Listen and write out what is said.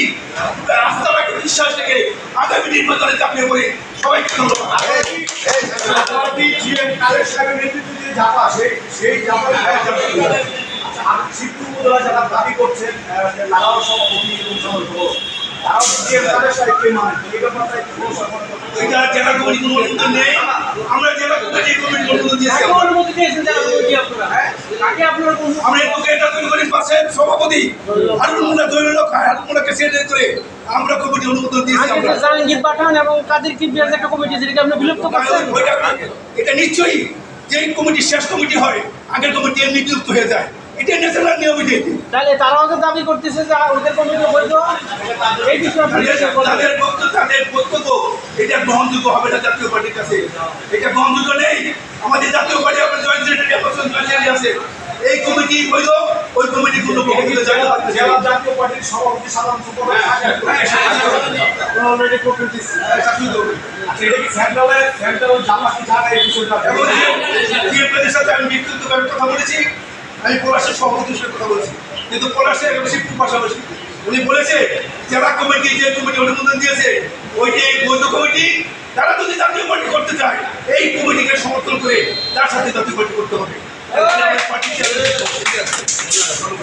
প্রতি আস্থা বিশ্বাস রেখে আগামী নির্বাচনে চাপিয়ে পড়ে সবাইকে ধন্যবাদ সেই যারা দাবি করছেন সভাপতি এবং মানে হ্যাঁ আমরা পাশের সভাপতি। হারুন মুন্না তৈরি লোক হারুন মুন্নাকে সেক্রেটারি করে আমরা কমিটি অনুমোদন দিয়েছি আগে আমরা। জাহাঙ্গীর পাঠান এবং কাদের কিবরিয়ার একটা কমিটি সেটাকে আপনি বিলুপ্ত করছেন? এটা নিশ্চয়ই যে কমিটি শেষ কমিটি হয় আগের কমিটি এমনি বিলুপ্ত হয়ে যায়। এটা ন্যাশনাল নিয়ম এটা তাহলে তারাও তো দাবি করতেছে যে ওদের কমিটি বৈধ। এই তাদের বক্তব্য তাদের বক্তব্য এটা গ্রহণযোগ্য হবে না জাতীয় পার্টির কাছে। এটা গ্রহণযোগ্য নেই। আমাদের জাতীয় পার্টি আপনার জয়েন্ট আছে। এই কমিটি বৈধ ওই কমিটি কোনো কমিটি জেলা জাতীয় পার্টির সভাপতি সাধারণ সম্পাদক অলরেডি করতে দিচ্ছি এটা কি সেন্ট্রাল কি জানে এই বিষয়টা? সাথে আমি কথা বলেছি আমি পলাশের সভাপতির সাথে কথা বলেছি। কিন্তু পলাশের শিবপুর পাশাপাশি। উনি বলেছে জেলা কমিটি যে কমিটি অনুমোদন দিয়েছে ওইটি বৈধ কমিটি। তারা যদি জাতীয় পার্টি করতে চায় এই কমিটিকে সমর্থন করে তার সাথে জাতীয় পার্টি করতে হবে। Yeah.